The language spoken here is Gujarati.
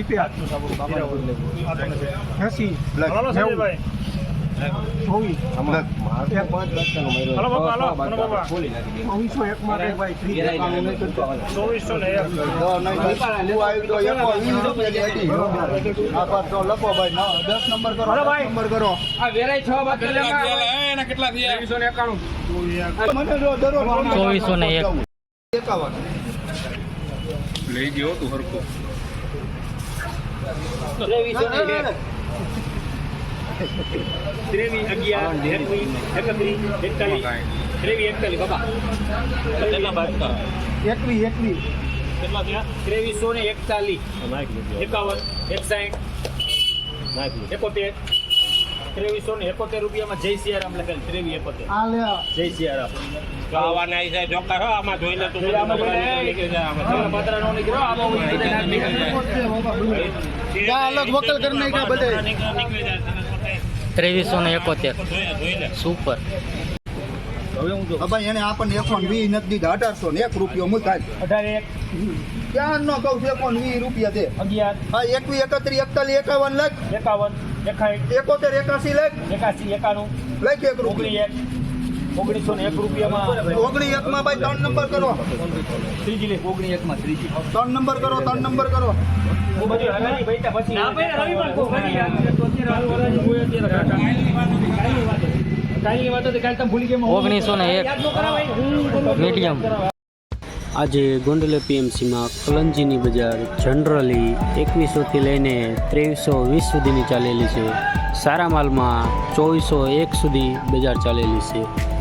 સિત્તેર એસી ચોવીસ ને એક હલો ભાઈ નંબર કરો ચોવીસો ને એક લઈ ગયો તું હરખું. ત્રેવીસ અગિયાર એકત્રીસ એકતાલીસ ત્રેવીસ એકતાલીસ બાપા કેટલા બાદ એકવીસ એકવીસ કેટલા થયા? ત્રેવીસો ને એકતાલીસ. એકાવન, એકસાઠ, એકોતેર. ત્રેવીસો ને એકોતેર રૂપિયામાં જય સિયારામ લખેલ. ત્રેવી એકોતેર. જય સિયારામ આવવાના છે ચોક્કસ તું પાત્રા નો નીકળી અલગ વકલ કરી નાખ્યા બધે. ત્રેવીસો ને એકોતેર. જોઈ ભાઈ એને આપણને એકસો વીસ નથી દીધા અઢારસો ને એક રૂપિયો મુકાય. અઢાર એક. ક્યાં નો કહું છું એકસો વીસ રૂપિયા છે. અગિયાર. હા એકવીસ એકત્રીસ એકતાલીસ એકાવન લાખ. એકાવન એકાઠ એકોતેર એકાસી લાખ. એકાસી એકાણું. લાખ એક રૂપિયા. ઓગણી એક. ઓગણીસો ને એક રૂપિયામાં. ઓગણી એક માં ભાઈ ત્રણ નંબર કરો. ત્રીજી લે. ઓગણી એક માં ત્રીજી. ત્રણ નંબર કરો ત્રણ નંબર કરો. પછી. ઓગણીસો ને એક. મીડિયમ. આજે ગોંડલ પીએમસીમાં કલંજીની બજાર જનરલી એકવીસોથી લઈને ત્રેવીસો વીસ સુધીની ચાલેલી છે. સારા માલમાં ચોવીસો એક સુધી બજાર ચાલેલી છે.